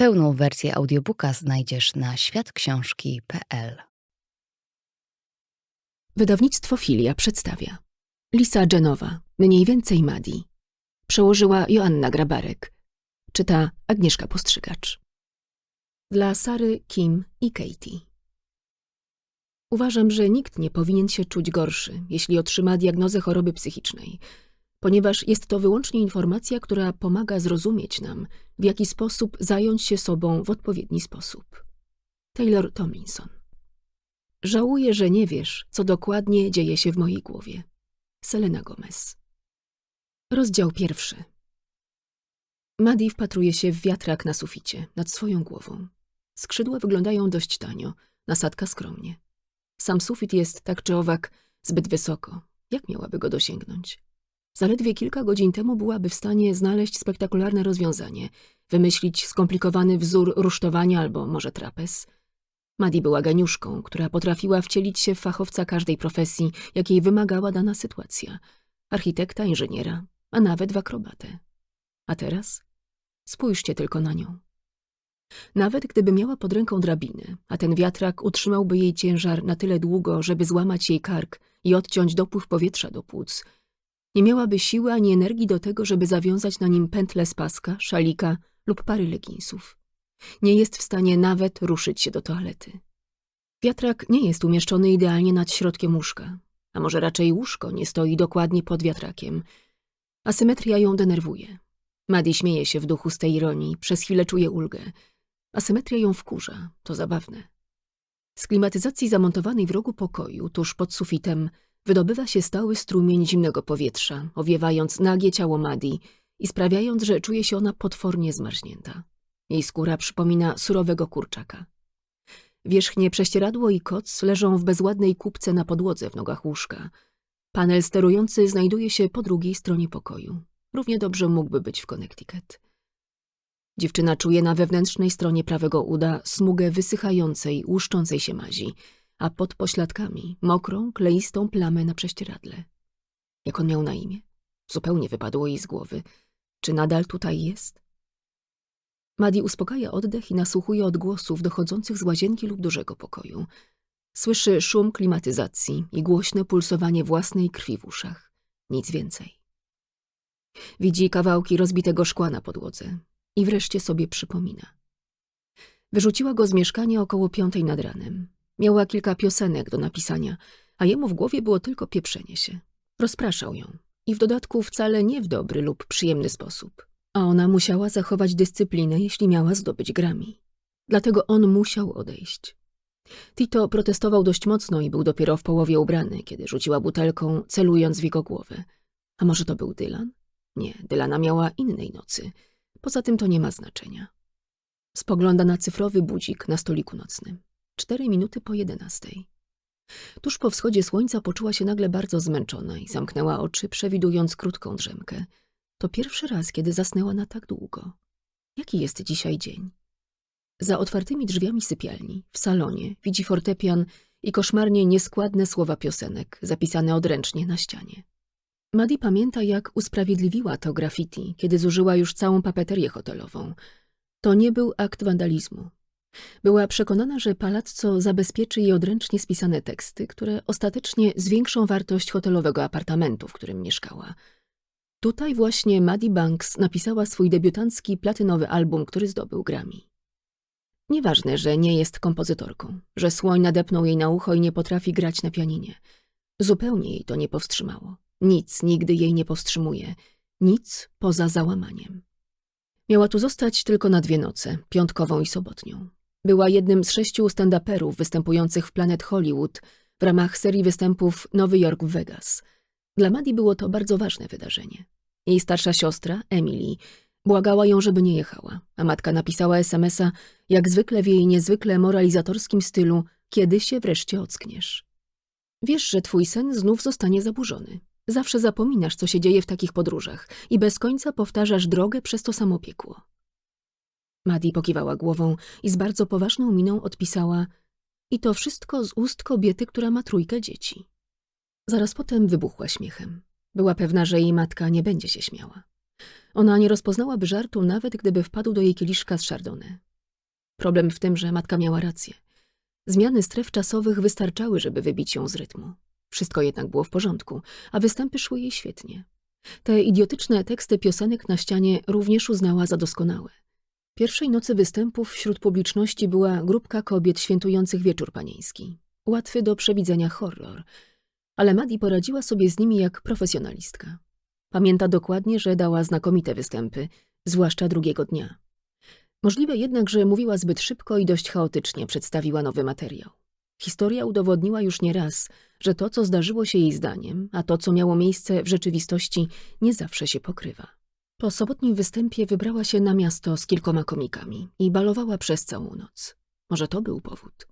Pełną wersję audiobooka znajdziesz na światksiążki.pl. Wydawnictwo Filia przedstawia. Lisa Genowa, mniej więcej Madi. Przełożyła Joanna Grabarek. Czyta Agnieszka Postrzygacz. Dla Sary, Kim i Katie. Uważam, że nikt nie powinien się czuć gorszy, jeśli otrzyma diagnozę choroby psychicznej, ponieważ jest to wyłącznie informacja, która pomaga zrozumieć nam, w jaki sposób zająć się sobą w odpowiedni sposób. Taylor Tomlinson. Żałuję, że nie wiesz, co dokładnie dzieje się w mojej głowie. Selena Gomez. Rozdział pierwszy. Maddie wpatruje się w wiatrak na suficie, nad swoją głową. Skrzydła wyglądają dość tanio, nasadka skromnie. Sam sufit jest, tak czy owak, zbyt wysoko. Jak miałaby go dosięgnąć? Zaledwie kilka godzin temu byłaby w stanie znaleźć spektakularne rozwiązanie, wymyślić skomplikowany wzór rusztowania albo może trapez. Madi była geniuszką, która potrafiła wcielić się w fachowca każdej profesji, jakiej wymagała dana sytuacja. Architekta, inżyniera, a nawet w akrobatę. A teraz? Spójrzcie tylko na nią. Nawet gdyby miała pod ręką drabinę, a ten wiatrak utrzymałby jej ciężar na tyle długo, żeby złamać jej kark i odciąć dopływ powietrza do płuc, nie miałaby siły ani energii do tego, żeby zawiązać na nim pętlę z paska, szalika lub pary leginsów. Nie jest w stanie nawet ruszyć się do toalety. Wiatrak nie jest umieszczony idealnie nad środkiem łóżka, a może raczej łóżko nie stoi dokładnie pod wiatrakiem. Asymetria ją denerwuje. Maddie śmieje się w duchu z tej ironii, przez chwilę czuje ulgę. Asymetria ją wkurza, to zabawne. Z klimatyzacji zamontowanej w rogu pokoju, tuż pod sufitem, wydobywa się stały strumień zimnego powietrza, owiewając nagie ciało Madi i sprawiając, że czuje się ona potwornie zmarznięta. Jej skóra przypomina surowego kurczaka. Wierzchnie prześcieradło i koc leżą w bezładnej kupce na podłodze w nogach łóżka. Panel sterujący znajduje się po drugiej stronie pokoju. Równie dobrze mógłby być w Connecticut. Dziewczyna czuje na wewnętrznej stronie prawego uda smugę wysychającej, łuszczącej się mazi, a pod pośladkami mokrą, kleistą plamę na prześcieradle. Jak on miał na imię? Zupełnie wypadło jej z głowy. Czy nadal tutaj jest? Madi uspokaja oddech i nasłuchuje odgłosów dochodzących z łazienki lub dużego pokoju. Słyszy szum klimatyzacji i głośne pulsowanie własnej krwi w uszach. Nic więcej. Widzi kawałki rozbitego szkła na podłodze i wreszcie sobie przypomina. Wyrzuciła go z mieszkania około piątej nad ranem. Miała kilka piosenek do napisania, a jemu w głowie było tylko pieprzenie się. Rozpraszał ją i w dodatku wcale nie w dobry lub przyjemny sposób. A ona musiała zachować dyscyplinę, jeśli miała zdobyć grami. Dlatego on musiał odejść. Tito protestował dość mocno i był dopiero w połowie ubrany, kiedy rzuciła butelką, celując w jego głowę. A może to był Dylan? Nie, Dylana miała innej nocy. Poza tym to nie ma znaczenia. Spogląda na cyfrowy budzik na stoliku nocnym. Cztery minuty po jedenastej. Tuż po wschodzie słońca poczuła się nagle bardzo zmęczona i zamknęła oczy, przewidując krótką drzemkę. To pierwszy raz, kiedy zasnęła na tak długo. Jaki jest dzisiaj dzień? Za otwartymi drzwiami sypialni, w salonie, widzi fortepian i koszmarnie nieskładne słowa piosenek, zapisane odręcznie na ścianie. Madi pamięta, jak usprawiedliwiła to graffiti, kiedy zużyła już całą papeterię hotelową. To nie był akt wandalizmu. Była przekonana, że palazzo zabezpieczy jej odręcznie spisane teksty, które ostatecznie zwiększą wartość hotelowego apartamentu, w którym mieszkała. Tutaj właśnie Maddie Banks napisała swój debiutancki platynowy album, który zdobył Grammy. Nieważne, że nie jest kompozytorką, że słoń nadepnął jej na ucho i nie potrafi grać na pianinie. Zupełnie jej to nie powstrzymało. Nic nigdy jej nie powstrzymuje. Nic poza załamaniem. Miała tu zostać tylko na dwie noce, piątkową i sobotnią. Była jednym z sześciu stand-uperów występujących w Planet Hollywood w ramach serii występów Nowy Jork w Vegas. Dla Maddie było to bardzo ważne wydarzenie. Jej starsza siostra, Emily, błagała ją, żeby nie jechała, a matka napisała smsa, jak zwykle w jej niezwykle moralizatorskim stylu, kiedy się wreszcie ockniesz. Wiesz, że twój sen znów zostanie zaburzony. Zawsze zapominasz, co się dzieje w takich podróżach i bez końca powtarzasz drogę przez to samo piekło. Madi pokiwała głową i z bardzo poważną miną odpisała i to wszystko z ust kobiety, która ma trójkę dzieci. Zaraz potem wybuchła śmiechem. Była pewna, że jej matka nie będzie się śmiała. Ona nie rozpoznałaby żartu, nawet gdyby wpadł do jej kieliszka z Chardonnay. Problem w tym, że matka miała rację. Zmiany stref czasowych wystarczały, żeby wybić ją z rytmu. Wszystko jednak było w porządku, a występy szły jej świetnie. Te idiotyczne teksty piosenek na ścianie również uznała za doskonałe. Pierwszej nocy występów wśród publiczności była grupka kobiet świętujących wieczór panieński. Łatwy do przewidzenia horror. Ale Madi poradziła sobie z nimi jak profesjonalistka. Pamięta dokładnie, że dała znakomite występy, zwłaszcza drugiego dnia. Możliwe jednak, że mówiła zbyt szybko i dość chaotycznie przedstawiła nowy materiał. Historia udowodniła już nie raz, że to, co zdarzyło się jej zdaniem, a to, co miało miejsce w rzeczywistości, nie zawsze się pokrywa. Po sobotnim występie wybrała się na miasto z kilkoma komikami i balowała przez całą noc. Może to był powód.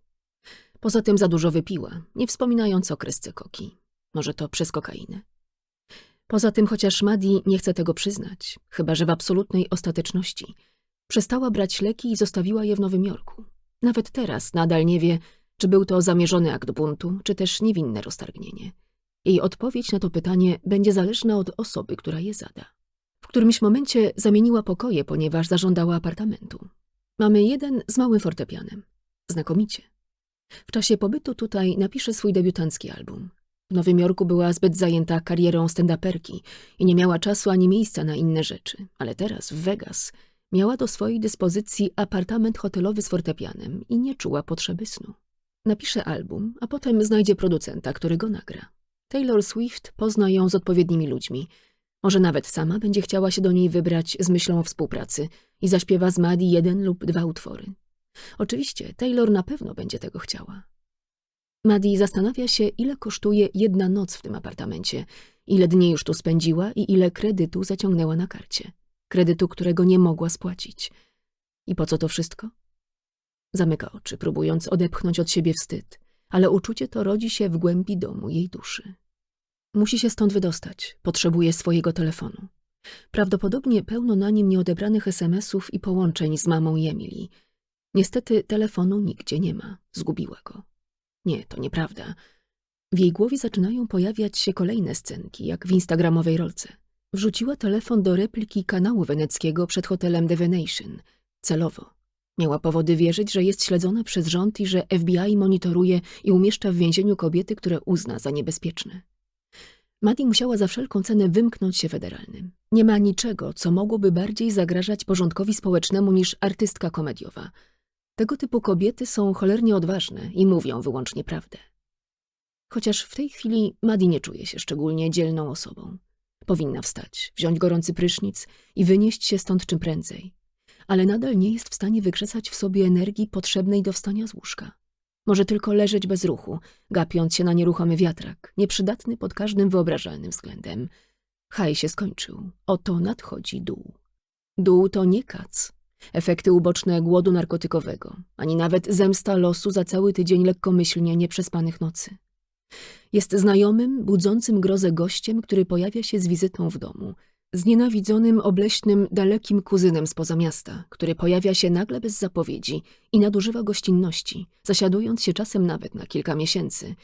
Poza tym za dużo wypiła, nie wspominając o kresce koki. Może to przez kokainę. Poza tym, chociaż Madi nie chce tego przyznać, chyba że w absolutnej ostateczności, przestała brać leki i zostawiła je w Nowym Jorku. Nawet teraz nadal nie wie, czy był to zamierzony akt buntu, czy też niewinne roztargnienie. Jej odpowiedź na to pytanie będzie zależna od osoby, która je zada. Którymś momencie zamieniła pokoje, ponieważ zażądała apartamentu. Mamy jeden z małym fortepianem. Znakomicie. W czasie pobytu tutaj napisze swój debiutancki album. W Nowym Jorku była zbyt zajęta karierą stand-uperki i nie miała czasu ani miejsca na inne rzeczy, ale teraz w Vegas miała do swojej dyspozycji apartament hotelowy z fortepianem i nie czuła potrzeby snu. Napisze album, a potem znajdzie producenta, który go nagra. Taylor Swift pozna ją z odpowiednimi ludźmi. Może nawet sama będzie chciała się do niej wybrać z myślą o współpracy i zaśpiewa z Maddie jeden lub dwa utwory. Oczywiście Taylor na pewno będzie tego chciała. Maddie zastanawia się, ile kosztuje jedna noc w tym apartamencie, ile dni już tu spędziła i ile kredytu zaciągnęła na karcie. Kredytu, którego nie mogła spłacić. I po co to wszystko? Zamyka oczy, próbując odepchnąć od siebie wstyd, ale uczucie to rodzi się w głębi domu jej duszy. Musi się stąd wydostać, potrzebuje swojego telefonu. Prawdopodobnie pełno na nim nieodebranych SMS-ów i połączeń z mamą i Emily. Niestety telefonu nigdzie nie ma, zgubiła go. Nie, to nieprawda. W jej głowie zaczynają pojawiać się kolejne scenki, jak w instagramowej rolce. Wrzuciła telefon do repliki kanału weneckiego przed hotelem Venetian. Celowo. Miała powody wierzyć, że jest śledzona przez rząd i że FBI monitoruje i umieszcza w więzieniu kobiety, które uzna za niebezpieczne. Maddie musiała za wszelką cenę wymknąć się federalnym. Nie ma niczego, co mogłoby bardziej zagrażać porządkowi społecznemu niż artystka komediowa. Tego typu kobiety są cholernie odważne i mówią wyłącznie prawdę. Chociaż w tej chwili Maddie nie czuje się szczególnie dzielną osobą. Powinna wstać, wziąć gorący prysznic i wynieść się stąd czym prędzej. Ale nadal nie jest w stanie wykrzesać w sobie energii potrzebnej do wstania z łóżka. Może tylko leżeć bez ruchu, gapiąc się na nieruchomy wiatrak, nieprzydatny pod każdym wyobrażalnym względem. Haj się skończył. Oto nadchodzi dół. Dół to nie kac. Efekty uboczne głodu narkotykowego, ani nawet zemsta losu za cały tydzień lekkomyślnie nieprzespanych nocy. Jest znajomym, budzącym grozę gościem, który pojawia się z wizytą w domu. Znienawidzonym, obleśnym, dalekim kuzynem spoza miasta, który pojawia się nagle bez zapowiedzi i nadużywa gościnności, zasiadując się czasem nawet na kilka miesięcy.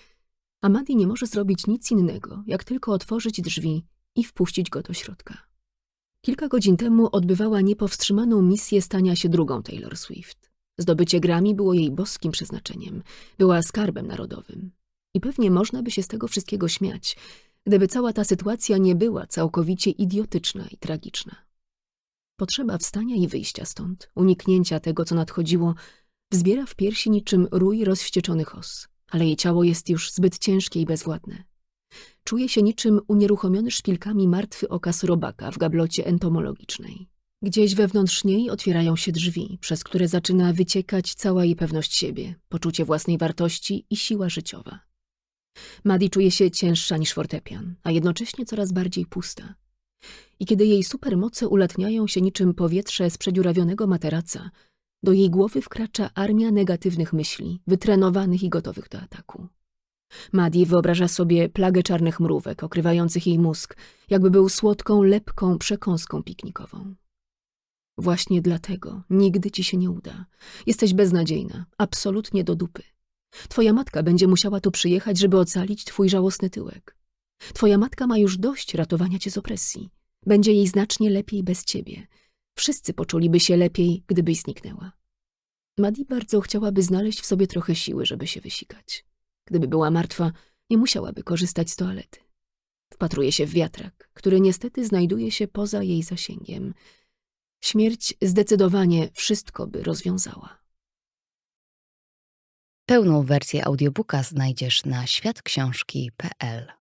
A Maddie nie może zrobić nic innego, jak tylko otworzyć drzwi i wpuścić go do środka. Kilka godzin temu odbywała niepowstrzymaną misję stania się drugą Taylor Swift. Zdobycie Grammy było jej boskim przeznaczeniem. Była skarbem narodowym. I pewnie można by się z tego wszystkiego śmiać, gdyby cała ta sytuacja nie była całkowicie idiotyczna i tragiczna. Potrzeba wstania i wyjścia stąd, uniknięcia tego, co nadchodziło, wzbiera w piersi niczym rój rozwścieczonych os, ale jej ciało jest już zbyt ciężkie i bezwładne. Czuje się niczym unieruchomiony szpilkami martwy okas robaka w gablocie entomologicznej. Gdzieś wewnątrz niej otwierają się drzwi, przez które zaczyna wyciekać cała jej pewność siebie, poczucie własnej wartości i siła życiowa. Maddie czuje się cięższa niż fortepian, a jednocześnie coraz bardziej pusta. I kiedy jej supermoce ulatniają się niczym powietrze z przedziurawionego materaca, do jej głowy wkracza armia negatywnych myśli, wytrenowanych i gotowych do ataku. Maddie wyobraża sobie plagę czarnych mrówek okrywających jej mózg, jakby był słodką, lepką przekąską piknikową. Właśnie dlatego nigdy ci się nie uda. Jesteś beznadziejna, absolutnie do dupy. Twoja matka będzie musiała tu przyjechać, żeby ocalić twój żałosny tyłek. Twoja matka ma już dość ratowania cię z opresji. Będzie jej znacznie lepiej bez ciebie. Wszyscy poczuliby się lepiej, gdybyś zniknęła. Madi bardzo chciałaby znaleźć w sobie trochę siły, żeby się wysikać. Gdyby była martwa, nie musiałaby korzystać z toalety. Wpatruje się w wiatrak, który niestety znajduje się poza jej zasięgiem. Śmierć zdecydowanie wszystko by rozwiązała. Pełną wersję audiobooka znajdziesz na światksiążki.pl.